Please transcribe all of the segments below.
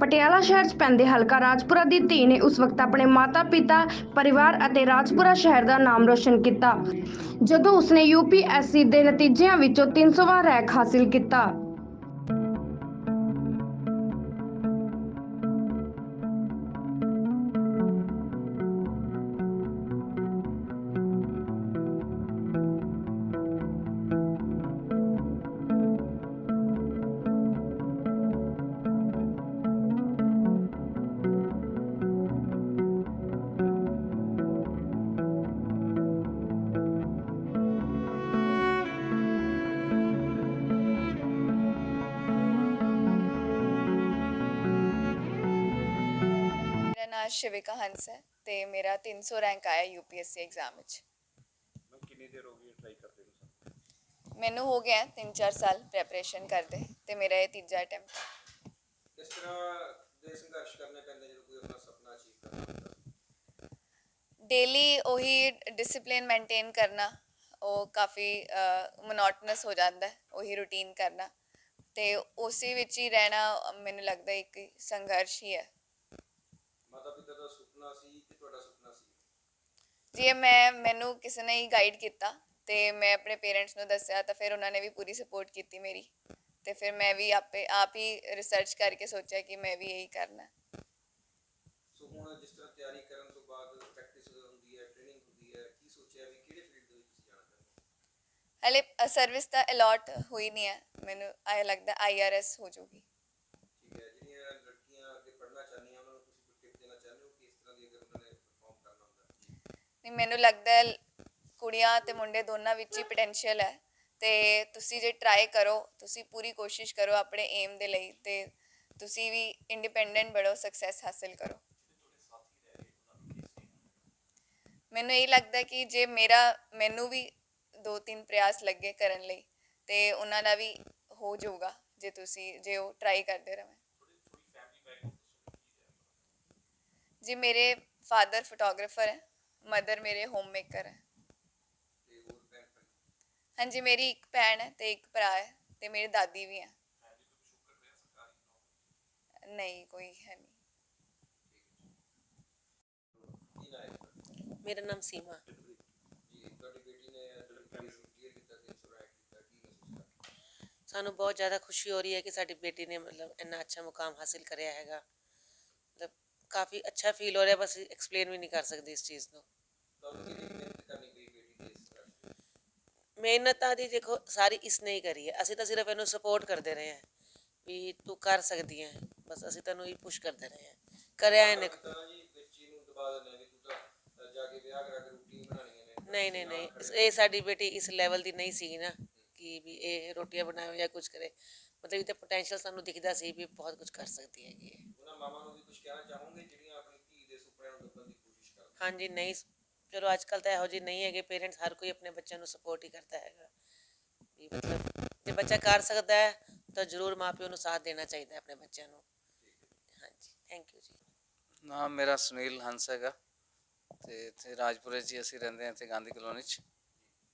ਪਟਿਆਲਾ ਸ਼ਹਿਰ 'ਚ ਪੈਂਦੇ ਹਲਕਾ ਰਾਜਪੁਰਾ ਦੀ ਧੀ ਨੇ ਉਸ ਵਕਤ ਆਪਣੇ ਮਾਤਾ-ਪਿਤਾ ਪਰਿਵਾਰ ਅਤੇ ਰਾਜਪੁਰਾ ਸ਼ਹਿਰ ਦਾ ਨਾਮ ਰੋਸ਼ਨ ਕੀਤਾ। ਜਦੋਂ ਉਸਨੇ ਯੂਪੀਐਸਸੀ ਦੇ ਨਤੀਜਿਆਂ ਵਿੱਚੋਂ 300ਵਾਂ ਰੈਂਕ ਹਾਸਿਲ ਕੀਤਾ। ਨਾਮ ਸ਼ਿਵਿਕਾ ਹੰਸ ਹੈ ਤੇ ਮੇਰਾ 300 ਰੈਂਕ ਆਇਆ ਯੂਪੀਐਸਸੀ ਐਗਜ਼ਾਮ ਵਿੱਚ। ਮੈਂ ਕਿੰਨੀ ਦੇਰ ਹੋ ਗਈ ਟਰਾਈ ਕਰਦੇ ਨੂੰ ਸਰ ਮੈਨੂੰ ਹੋ ਗਿਆ 3-4 ਸਾਲ ਪ੍ਰੈਪਰੇਸ਼ਨ ਕਰਦੇ ਤੇ ਮੇਰਾ ਇਹ ਤੀਜਾ ਅਟੈਂਪਟ ਹੈ। ਕਿਸ ਤਰ੍ਹਾਂ ਦੇ ਸੰਘਰਸ਼ ਕਰਨੇ ਪੈਂਦੇ ਜਦੋਂ ਕੋਈ ਆਪਣਾ ਸੁਪਨਾ ਅਚੀਵ ਕਰਨਾ ਹੁੰਦਾ ਡੇਲੀ ਉਹੀ ਡਿਸਪਲਿਨ ਮੇਨਟੇਨ ਕਰਨਾ ਉਹ ਕਾਫੀ ਮੋਨੋਟਨਸ ਹੋ ਜਾਂਦਾ ਹੈ ਉਹੀ ਰੂਟੀਨ ਕਰਨਾ। ਤੇ ਉਸੇ ਵਿੱਚ ਹੀ ਰਹਿਣਾ ਮੈਨੂੰ ਲੱਗਦਾ ਇੱਕ ਸੰਘਰਸ਼ ਹੀ ਹੈ ਮਾਤਾ ਪਿਤਾ ਦਾ ਸੁਪਨਾ ਸੀ ਕਿ ਤੁਹਾਡਾ ਸੁਪਨਾ ਸੀ ਜੀ ਮੈਂ ਮੈਨੂੰ ਕਿਸੇ ਨੇ ਹੀ ਗਾਈਡ ਕੀਤਾ ਤੇ ਮੈਂ ਆਪਣੇ ਪੇਰੈਂਟਸ ਨੂੰ ਦੱਸਿਆ ਤਾਂ ਫਿਰ ਉਹਨਾਂ ਨੇ ਵੀ ਪੂਰੀ ਸਪੋਰਟ ਕੀਤੀ ਮੇਰੀ ਤੇ ਫਿਰ ਮੈਂ ਵੀ ਆਪੇ ਆਪ ਹੀ ਰਿਸਰਚ ਕਰਕੇ ਸੋਚਿਆ ਕਿ ਮੈਂ ਵੀ ਇਹੀ ਕਰਨਾ। ਹੈ। ਸੋ ਹੁਣ ਜਿਸ ਤਰ੍ਹਾਂ ਤਿਆਰੀ ਕਰਨ ਤੋਂ ਬਾਅਦ ਪ੍ਰੈਕਟਿਸ ਹੁੰਦੀ ਹੈ ਟ੍ਰੇਨਿੰਗ ਹੁੰਦੀ ਹੈ ਕੀ ਸੋਚਿਆ ਵੀ ਕਿਹੜੇ ਫੀਲਡ ਦੇ ਵਿੱਚ ਤੁਸੀਂ ਜਾਣਾ ਚਾਹੁੰਦੇ ਹੋ? ਹਲੇ ਸਰਵਿਸ ਤਾਂ ਅਲਾਟ ਹੋਈ ਨਹੀਂ ਹੈ। ਮੈਨੂੰ ਆਇਆ ਲੱਗਦਾ ਆਈਆਰਐਸ ਹੋ ਜਾਊਗੀ ਠੀਕ ਹੈ ਜਿਹੜੀਆਂ ਲੜਕੀਆਂ ਅੱਗੇ ਪੜ੍ਹਨਾ ਚਾਹੁੰਦੀਆਂ ਉਹਨਾਂ ਨੂੰ ਤੁਸੀਂ ਕੋਈ ਟਿਪ ਦੇਣਾ ਚਾਹੁੰਦੇ ਹੋ ਕਿ ਇਸ ਤਰ੍ਹਾਂ ਦੀ ਅਗਰ ਉਹਨਾਂ ਨੇ ਪਰਫਾਰਮ ਕਰਨਾ ਹੁੰਦਾ ਮੈਨੂੰ ਲੱਗਦਾ ਹੈ ਕੁੜੀਆਂ ਤੇ ਮੁੰਡੇ ਦੋਨਾਂ ਵਿੱਚ ਹੀ ਪੋਟੈਂਸ਼ੀਅਲ ਹੈ। ਤੇ ਤੁਸੀਂ ਜੇ ਟਰਾਈ ਕਰੋ, ਤੁਸੀਂ ਪੂਰੀ ਕੋਸ਼ਿਸ਼ ਕਰੋ ਆਪਣੇ ਏਮ ਦੇ ਲਈ ਤੇ ਤੁਸੀਂ ਵੀ ਇੰਡੀਪੈਂਡੈਂਟ ਬਣੋ ਸਕਸੈਸ ਹਾਸਿਲ ਕਰੋ। ਮੈਨੂੰ ਇਹ ਲੱਗਦਾ ਕਿ ਜੇ ਮੇਰਾ, ਮੈਨੂੰ ਵੀ ਦੋ ਤਿੰਨ ਪ੍ਰਯਾਸ ਲੱਗੇ ਕਰਨ ਲਈ ਤੇ ਉਹਨਾਂ ਦਾ ਵੀ ਹੋ ਜਾਊਗਾ ਜੇ ਤੁਸੀਂ, ਜੇ ਉਹ ਟਰਾਈ ਕਰਦੇ ਰਹੇ ਜੀ, ਮੇਰੇ ਫਾਦਰ ਫੋਟੋਗ੍ਰਾਫਰ ਹੈ। ਮਦਰ ਮੇਰੇ ਹੋਮ ਮੇਕਰ ਹੈ ਤੇ ਹੋਰ ਭੈਣ ਭਾਈ ਹਾਂਜੀ ਮੇਰੀ ਇੱਕ ਭੈਣ ਹੈ ਤੇ ਇੱਕ ਭਰਾ ਹੈ ਤੇ ਮੇਰੀ ਦਾਦੀ ਵੀ ਹੈ ਨਹੀਂ ਕੋਈ ਹੈ ਨਹੀਂ ਕੀ ਨਾ ਹੈ ਤੁਹਾਡਾ? ਮੇਰਾ ਨਾਮ ਸੀਮਾ ਜੀ ਤੁਹਾਡੀ ਬੇਟੀ ਨੇ ਡਬਲਯੂਪੀਐਸਸੀ ਕਲੀਅਰ ਕੀਤਾ 300 ਰੈਂਕ ਕੀਤਾ ਕੀ ਮਹਿਸੂਸ ਕਰ ਸਾਨੂੰ ਬਹੁਤ ਜ਼ਿਆਦਾ ਖੁਸ਼ੀ ਹੋ ਰਹੀ ਹੈ ਕਿ ਸਾਡੀ ਬੇਟੀ ਨੇ ਮਤਲਬ ਇੰਨਾ ਅੱਛਾ ਮੁਕਾਮ ਹਾਸਿਲ ਕਰਿਆ ਹੈਗਾ ਮਤਲਬ ਕਾਫੀ ਅੱਛਾ ਫੀਲ ਹੋ ਰਿਹਾ ਬਸ ਐਕਸਪਲੇਨ ਵੀ ਨਹੀਂ ਕਰ ਸਕਦੀ ਇਸ ਚੀਜ਼ ਨੂੰ। ਮਿਹਨਤ ਇਸ ਤਾਂ ਦੀ ਦੇਖੋ ਸਾਰੀ ਇਸਨੇ ਹੀ ਕਰੀ ਹੈ। ਅਸੀਂ ਤਾਂ ਸਿਰਫ ਇਹਨੂੰ ਸਪੋਰਟ ਕਰਦੇ ਰਹੇ ਹਾਂ ਵੀ ਤੂੰ ਕਰ ਸਕਦੀ ਹੈ। ਬਸ ਅਸੀਂ ਤੈਨੂੰ ਹੀ ਪੁਸ਼ ਕਰਦੇ ਰਹੇ ਹਾਂ। ਕਰਿਆ ਇਹਨੇ ਇਸ ਨੂੰ ਨੇ ਨੇ। ਨਹੀਂ ਨਹੀਂ ਨਹੀਂ। ਇਸ- ਇਹ ਸਾਡੀ ਬੇਟੀ ਇਸ ਲੈਵਲ ਦੀ ਨਹੀਂ ਸੀ ਨਾ ਕਿ ਵੀ ਇਹ ਰੋਟੀਆਂ ਬਣਾਵੇ ਜਾਂ ਕੁਝ ਕਰੇ। ਮਤਲਬ ਇਹ ਤੇ ਪੋਟੈਂਸ਼ੀਅਲ ਸਾਨੂੰ ਦਿਖਦਾ ਸੀ ਵੀ ਬਹੁਤ ਕੁਝ ਕਰ ਸਕਦੀ ਹੈਗੀ ਹੈ। ਉਹਨਾਂ ਮਾਵਾਂ ਨੂੰ ਵੀ ਕੁਝ ਕਹਿਣਾ ਚਾਹੋਗੇ ਜਿਹੜੀਆਂ ਆਪਣੀ ਧੀ ਦੇ ਸੁਪਨਿਆਂ ਨੂੰ ਦੱਬਣ ਦੀ ਕੋਸ਼ਿਸ਼ ਕਰਦੀਆਂ ਹਾਂਜੀ ਨਹੀਂ ਚਲੋ ਅੱਜ ਕੱਲ ਤਾਂ ਇਹੋ ਜਿਹੀ ਨਹੀਂ ਹੈਗੇ ਪੇਰੈਂਟਸ ਹਰ ਕੋਈ ਆਪਣੇ ਬੱਚਿਆਂ ਨੂੰ ਸਪੋਰਟ ਹੀ ਕਰਦਾ ਹੈਗਾ। ਵੀ ਮਤਲਬ ਜੇ ਬੱਚਾ ਕਰ ਸਕਦਾ ਹੈ ਤਾਂ ਜ਼ਰੂਰ ਮਾਪਿਓ ਨੂੰ ਸਾਥ ਦੇਣਾ ਚਾਹੀਦਾ ਹੈ ਆਪਣੇ ਬੱਚਿਆਂ ਨੂੰ। ਹਾਂਜੀ ਥੈਂਕ ਯੂ ਜੀ। ਨਾਮ ਮੇਰਾ ਸੁਨੀਲ ਹੰਸ ਹੈਗਾ ਤੇ ਇੱਥੇ ਰਾਜਪੁਰੇ 'ਚ ਹੀ ਅਸੀਂ ਰਹਿੰਦੇ ਹਾਂ ਇੱਥੇ ਗਾਂਧੀ ਕਲੋਨੀ 'ਚ।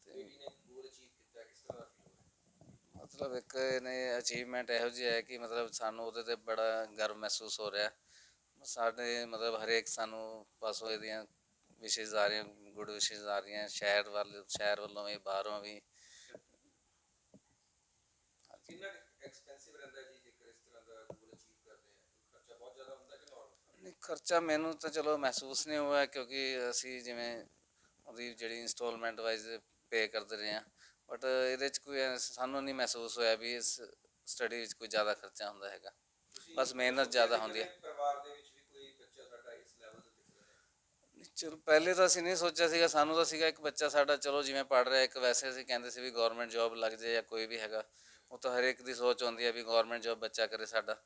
ਬੇਟੀ ਨੇ ਗੋਲ ਅਚੀਵ ਕੀਤਾ ਕਿਸ ਤਰ੍ਹਾਂ ਦਾ ਫੀਲ ਹੋਇਆ ਮਤਲਬ ਇੱਕ ਇਹਨੇ ਅਚੀਵਮੈਂਟ ਇਹੋ ਜਿਹੀ ਹੈ ਕਿ ਮਤਲਬ ਸਾਨੂੰ ਉਹਦੇ ਤੇ ਬੜਾ ਗਰਵ ਮਹਿਸੂਸ ਹੋ ਰਿਹਾ। ਸਾਡੇ ਮਤਲਬ ਹਰੇਕ ਸਾਨੂੰ ਪਾਸੋਂ ਇਹਦੀਆਂ ਵਿਸ਼ੇਸ਼ ਆ ਰਹੀਆਂ ਗੁੱਡ ਵਿਸ਼ੇਸ਼ ਆ ਰਹੀਆਂ ਸ਼ਹਿਰ ਵੱਲ ਸ਼ਹਿਰ ਵੱਲੋਂ ਵੀ ਬਾਹਰੋਂ ਵੀ। ਕਿੰਨਾ ਐਕਸਪੈਂਸਿਵ ਰਹਿੰਦਾ ਜੀ ਜੇਕਰ ਇਸ ਤਰ੍ਹਾਂ ਦਾ ਗੋਲ ਅਚੀਵ ਕਰਦੇ ਆ? ਖਰਚਾ ਬਹੁਤ ਜ਼ਿਆਦਾ ਹੁੰਦਾ ਕਿ ਨਾਰਮਲ ਨਹੀਂ ਖਰਚਾ ਮੈਨੂੰ ਤਾਂ ਚਲੋ ਮਹਿਸੂਸ ਨਹੀਂ ਹੋਇਆ ਕਿਉਂਕਿ ਅਸੀਂ ਜਿਵੇਂ ਉਹਦੀ ਜਿਹੜੀ ਇਨਸਟਾਲਮੈਂਟ ਵਾਈਜ਼ ਪੇ ਕਰਦੇ ਰਹੇ ਹਾਂ। ਬਟ ਇਹਦੇ 'ਚ ਕੋਈ ਐਂ ਸਾਨੂੰ ਨਹੀਂ ਮਹਿਸੂਸ ਹੋਇਆ ਵੀ ਇਸ ਸਟੱਡੀ ਵਿੱਚ ਕੋਈ ਜ਼ਿਆਦਾ ਖਰਚਾ ਹੁੰਦਾ ਹੈਗਾ। ਤੁਸੀਂ ਬਸ ਮਿਹਨਤ ਜ਼ਿਆਦਾ ਹੁੰਦੀ ਹੈ। ਕਿਵੇਂ ਪਰਿਵਾਰ ਦੇ ਵਿੱਚ ਵੀ ਕੋਈ ਬੱਚਾ ਸਾਡਾ ਇਸ ਲੈਵਲ ਤੇ ਦਿਖ ਰਿਹਾ ਹੈ? ਨਹੀਂ, ਚਲੋ ਪਹਿਲੇ ਤਾਂ ਅਸੀਂ ਨਹੀਂ ਸੋਚਿਆ ਸੀਗਾ ਸਾਨੂੰ ਤਾਂ ਸੀਗਾ ਇੱਕ ਬੱਚਾ ਸਾਡਾ ਚਲੋ ਜਿਵੇਂ ਪੜ ਰਿਹਾ ਇੱਕ ਵੈਸੇ ਅਸੀਂ ਕਹਿੰਦੇ ਸੀ ਵੀ ਗਵਰਨਮੈਂਟ ਜੌਬ ਲੱਗ ਜਾਏ ਜਾਂ ਕੋਈ ਵੀ ਹੈਗਾ। ਉਹ ਤਾਂ ਹਰੇਕ ਦੀ ਸੋਚ ਹੁੰਦੀ ਹੈ ਵੀ ਗਵਰਨਮੈਂਟ ਜੌਬ ਬੱਚਾ ਕਰੇ ਸਾਡਾ।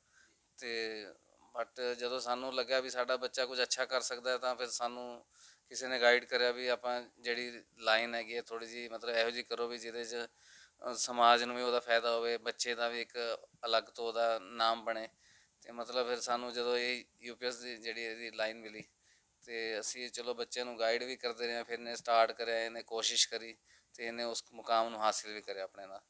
ਤੇ ਬਟ ਜਦੋਂ ਸਾਨੂੰ ਲੱਗਿਆ ਵੀ ਸਾਡਾ ਬੱਚਾ ਕੁਝ ਅੱਛਾ ਕਰ ਸਕਦਾ ਹੈ ਤਾਂ ਫਿਰ ਸਾਨੂੰ ਕਿਸੇ ਨੇ ਗਾਈਡ ਕਰਿਆ ਵੀ ਆਪਾਂ ਜਿਹੜੀ ਲਾਈਨ ਹੈਗੀ ਹੈ ਥੋੜੀ ਜੀ ਮਤਲਬ ਇਹੋ ਜੀ ਕਰੋ ਵੀ ਜਿਹਦੇ 'ਚ ਅ, ਸਮਾਜ ਨੂੰ ਵੀ ਉਹਦਾ ਫਾਇਦਾ ਹੋਵੇ ਬੱਚੇ ਦਾ ਵੀ ਇੱਕ ਅਲੱਗ ਤੋਂ ਉਹਦਾ ਨਾਮ ਬਣੇ। ਤੇ ਮਤਲਬ ਫਿਰ ਸਾਨੂੰ ਜਦੋਂ ਇਹ ਯੂਪੀਐਸ ਦੀ ਜਿਹੜੀ ਇਹਦੀ ਲਾਈਨ ਮਿਲੀ ਤੇ ਅਸੀਂ ਚਲੋ ਬੱਚਿਆਂ ਨੂੰ ਗਾਈਡ ਵੀ ਕਰਦੇ ਰਹੇ ਹਾਂ ਫਿਰ ਇਹਨੇ ਸਟਾਰਟ ਕਰਿਆ ਇਹਨੇ ਕੋਸ਼ਿਸ਼ ਕਰੀ ਤੇ ਇਹਨੇ ਉਸ ਮੁਕਾਮ ਨੂੰ ਹਾਸਿਲ ਵੀ ਕਰਿਆ ਆਪਣੇ ਨਾਲ।